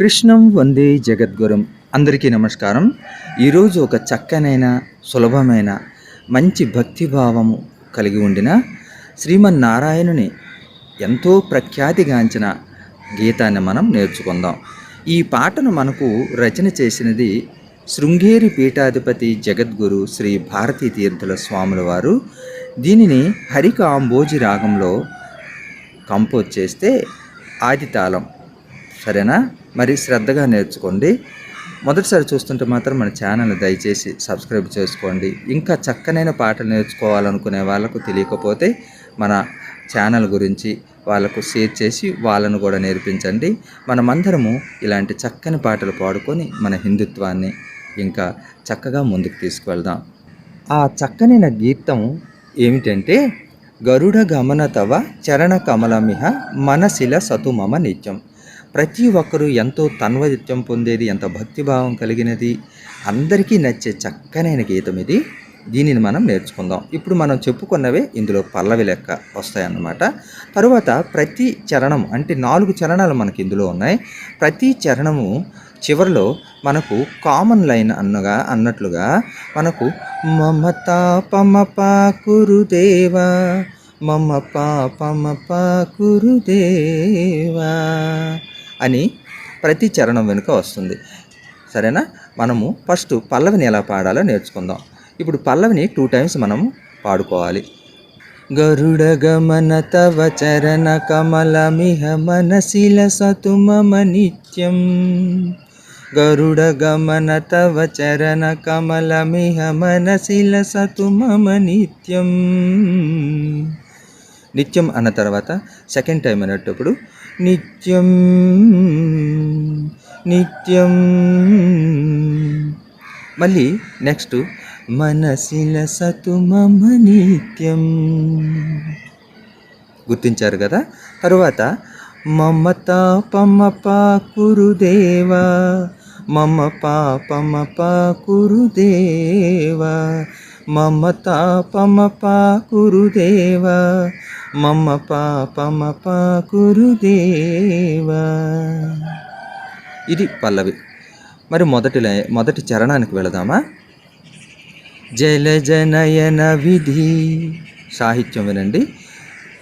కృష్ణం వందే జగద్గురం. అందరికీ నమస్కారం. ఈరోజు ఒక చక్కనైన సులభమైన మంచి భక్తిభావము కలిగి ఉండిన శ్రీమన్నారాయణుని ఎంతో ప్రఖ్యాతిగాంచిన గీతాన్ని మనం నేర్చుకుందాం. ఈ పాటను మనకు రచన చేసినది శృంగేరి పీఠాధిపతి జగద్గురు శ్రీ భారతీ తీర్థుల స్వాముల వారు. దీనిని హరికాంబోజి రాగంలో కంపోజ్ చేస్తే ఆది తాళం సరేనా? మరి శ్రద్ధగా నేర్చుకోండి. మొదటిసారి చూస్తుంటే మాత్రం మన ఛానల్ దయచేసి సబ్స్క్రైబ్ చేసుకోండి. ఇంకా చక్కనైన పాటలు నేర్చుకోవాలనుకునే వాళ్ళకు తెలియకపోతే మన ఛానల్ గురించి వాళ్ళకు షేర్ చేసి వాళ్ళను కూడా నేర్పించండి. మనమందరము ఇలాంటి చక్కని పాటలు పాడుకొని మన హిందుత్వాన్ని ఇంకా చక్కగా ముందుకు తీసుకువెళ్దాం. ఆ చక్కనైన గీతం ఏమిటంటే గరుడ గమన తవ చరణ కమలమిహ మనశిల సతుమమ నిత్యం. ప్రతి ఒక్కరూ ఎంతో తన్వదిత్యం పొందేది ఎంత భక్తిభావం కలిగినది అందరికీ నచ్చే చక్కనైన గీతం ఇది. దీనిని మనం నేర్చుకుందాం. ఇప్పుడు మనం చెప్పుకున్నవే ఇందులో పల్లవి లెక్క వస్తాయన్నమాట. తరువాత ప్రతి చరణం అంటే నాలుగు చరణాలు మనకి ఇందులో ఉన్నాయి. ప్రతి చరణము చివరిలో మనకు కామన్ లైన్ అన్నగా అన్నట్లుగా మనకు మమత పమప కురుదేవా మమ పాపమ కురుదేవా అని ప్రతి చరణం వెనుక వస్తుంది. సరేనా? మనము ఫస్ట్ పల్లవిని ఎలా పాడాలో నేర్చుకుందాం. ఇప్పుడు పల్లవిని టూ టైమ్స్ మనం పాడుకోవాలి. గరుడ గమన తవ చరణ కమలమిహ మనశిల సతు మమ నిత్యం గరుడ గమన తవ చరణ కమలమిహ మనశిల సతు మమ నిత్యం నిత్యం అన్న తర్వాత సెకండ్ టైం అనేటప్పుడు నిత్యం నిత్యం. మళ్ళీ నెక్స్ట్ మనసిల సతు మమ నిత్యం గుర్తించారు కదా? తరువాత మమత పమప కురుదేవా మమ పాపమ కురుదేవా మమత పమప కురుదేవా మమ పాపమ పాకురుదేవా. ఇది పల్లవి. మరి మొదటి మొదటి చరణానికి వెళదామా? జలజనయన విధి. సాహిత్యం వినండి.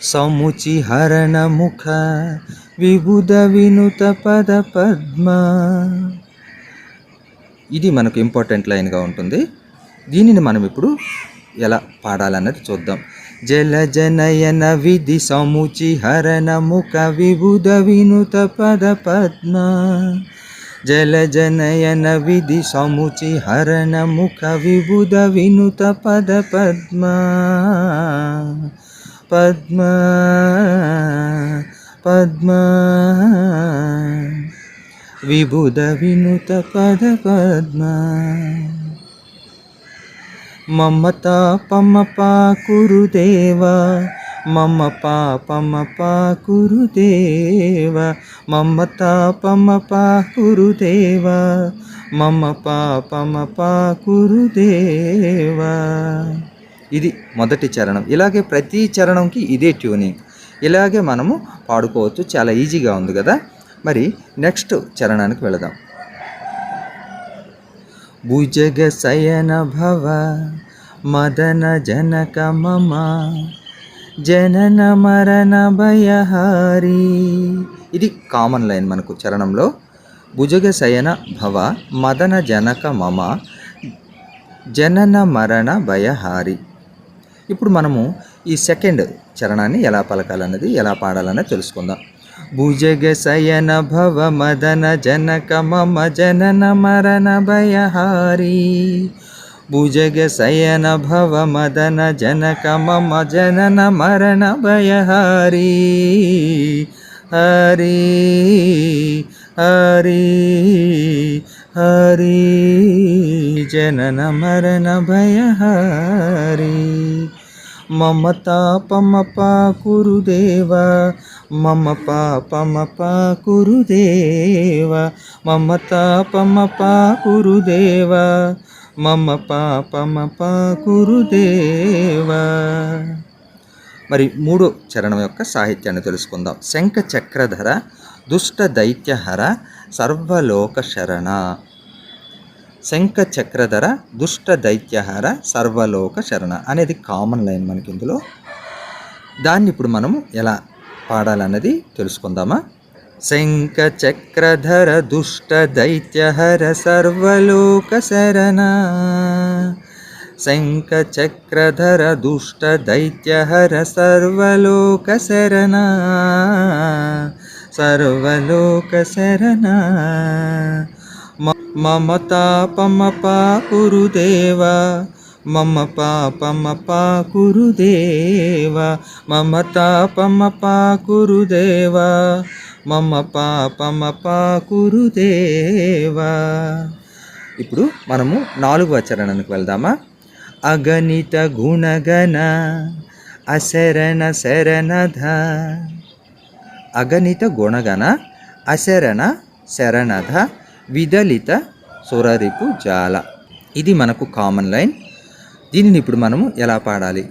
సముచి హరణ ముఖ విబుధ వినుత పద పద్మ. ఇది మనకు ఇంపార్టెంట్ లైన్గా ఉంటుంది. దీనిని మనం ఇప్పుడు ఎలా పాడాలన్నది చూద్దాం. జలజనయన విధి సముచి హరణ ముఖ విబుధ వినుత పద పద్మ. జలజనయన విధి సముచి హరణ ముఖ విబుధ వినుత పద పద్మ. పద్మ పద్మ. విబుధ వినుత పద పద్మ. మమత పమప కురుదేవా మమ పాపమ కురుదేవా మమత పమప కురుదేవా మమ పాపమ కురుదేవా ఇది మొదటి చరణం. ఇలాగే ప్రతి చరణంకి ఇదే ట్యూనింగ్ ఇలాగే మనము పాడుకోవచ్చు. చాలా ఈజీగా ఉంది కదా. మరి నెక్స్ట్ చరణానికి వెళదాం. భుజగ శయన భవ మదన జనక మమ జనన మరణ భయహారి ఇది కామన్ లైన్ మనకు చరణంలో. భుజగ శయన భవ మదన జనక మమ జనన మరణ భయహారి ఇప్పుడు మనము ఈ సెకండ్ చరణాన్ని ఎలా పలకాలన్నది ఎలా పాడాలన్నది తెలుసుకుందాం. భుజగ శయన భవ మదన జనక మమ జనన మరణ భయహారి భుజగ శయన భవ మదన జనక మమ పమ మరణ కురుదేవా మమ పాపమప కురుదేవా మమత పమప కురుదేవా మమ పాపమప కురుదేవా. మరి మూడో చరణం యొక్క సాహిత్యాన్ని తెలుసుకుందాం. శంఖ చక్రధర దుష్ట దైత్యహర సర్వలోక శరణ. శంఖ చక్రధర దుష్ట దైత్యహర సర్వలోక శరణ అనేది కామన్ లైన్ మనకి ఇందులో. దాన్ని ఇప్పుడు మనము ఎలా పాడాలన్నది తెలుసుకుందామా? శంఖ చక్రధర దుష్ట దైత్యహర సర్వలోక శరణ. శంఖ చక్రధర దుష్ట దైత్యహర సర్వలోక శరణ. సర్వలోక శరణ. మమ తాపమపా కురుదేవా మమ పాపమపా కురుదేవా మమ తాపమపా కురుదేవా మమ పాపమపా కురుదేవా. ఇప్పుడు మనము నాలుగు చరణానికి వెళ్దామా? అగణిత గుణగణ అశరణ శరణధ అగణిత గుణగణ అశరణ శరణధ విదలిత సురరిపు జాల. ఇది మనకు కామన్ లైన్. దీనిని ఇప్పుడు మనము ఎలా పాడాలి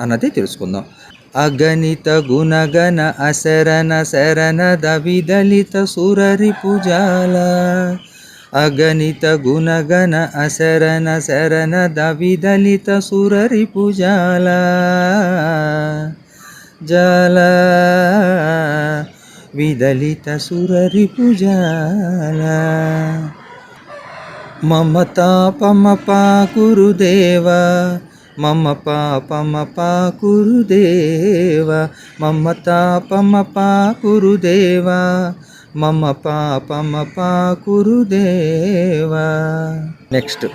అన్నది తెలుసుకుందాం. అగణిత గుణగణ అశరణ శరణద విదలిత సురరిపు జాల. అగణిత గుణగణ అశరణ శరణద విదలిత సురరిపు జాల. జాల. విదలిత సురరిపు జాల మమ తాపమపా కురుదేవ మమ పాపమపా కురుదేవ మమ తాపమపా కురుదేవ మమ పాపమపా కురుదేవ. నెక్స్ట్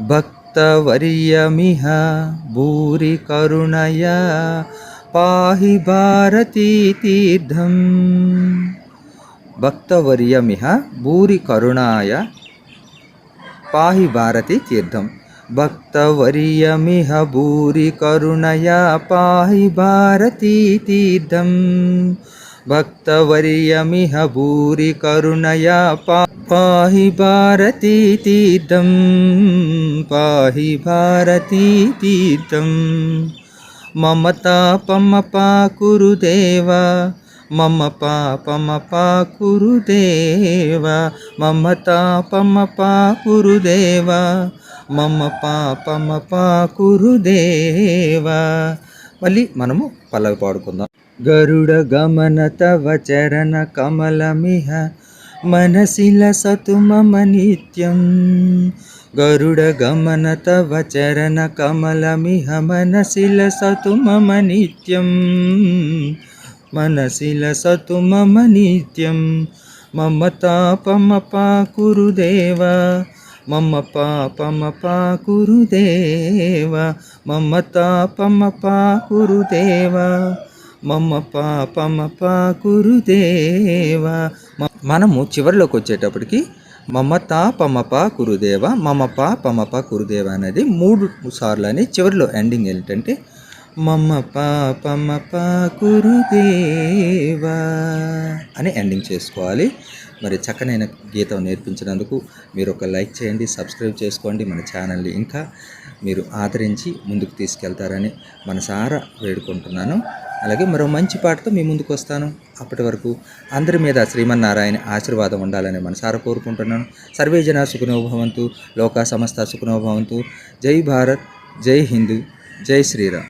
భక్తవర్యమిహ భూరి కరుణయా पाहि भारती भक्तवर्यमिह भूरिकरुणाय पाहि भारती तीर्थं भक्तवर्यमिह भूरिकरुणया पाहि भारतीतीर्थं भक्तवर्यमिह भूरिकरुणया पा पाहि भारती पाहि भारतीतीर्थम्। పా పాహి భారతీ తీర్థం పాహి భారతీ తీర్థం మమ తాపమపా కురుదేవా మమ పాపమపా కురుదేవా మమ కురుదేవా మళ్ళీ మనము పల్లవి పాడుకుందాం. గరుడ గమన తవ చరణ కమలమిహ మనసిల సతు మమ నిత్యం. గరుడ గమన తవ చరణ కమలమిహ మనసిల సతు మమ నిత్యం మనసిల సతు మమ నిత్యం మమ తాపమపా కురుదేవా. మమ పాపమపా కురుదేవా. మమ తాపమపా కురుదేవా. మమ పాపమపా కురుదేవా. మనము చివరిలోకి వచ్చేటప్పటికి మమత పమప కురుదేవ మమప పమప కురుదేవ అనేది మూడు సార్లు అని చివరిలో ఎండింగ్ ఏంటంటే మమ పాపమప కురుదేవా అని ఎండింగ్ చేసుకోవాలి. మరి చక్కనైన గీతం నేర్పించినందుకు మీరు ఒక లైక్ చేయండి సబ్స్క్రైబ్ చేసుకోండి మన ఛానల్ని ఇంకా మీరు ఆదరించి ముందుకు తీసుకెళ్తారని మనసారా వేడుకుంటున్నాను. అలాగే మరో మంచి పాటతో మీ ముందుకు వస్తాను. అప్పటి వరకు అందరి మీద శ్రీమన్నారాయణ ఆశీర్వాదం ఉండాలని మనసారా కోరుకుంటున్నాను. సర్వే జన సుఖనోభవంతు లోకా సమస్త సుఖనోభవంతు జై భారత్. జై హిందూ. జై శ్రీరామ్.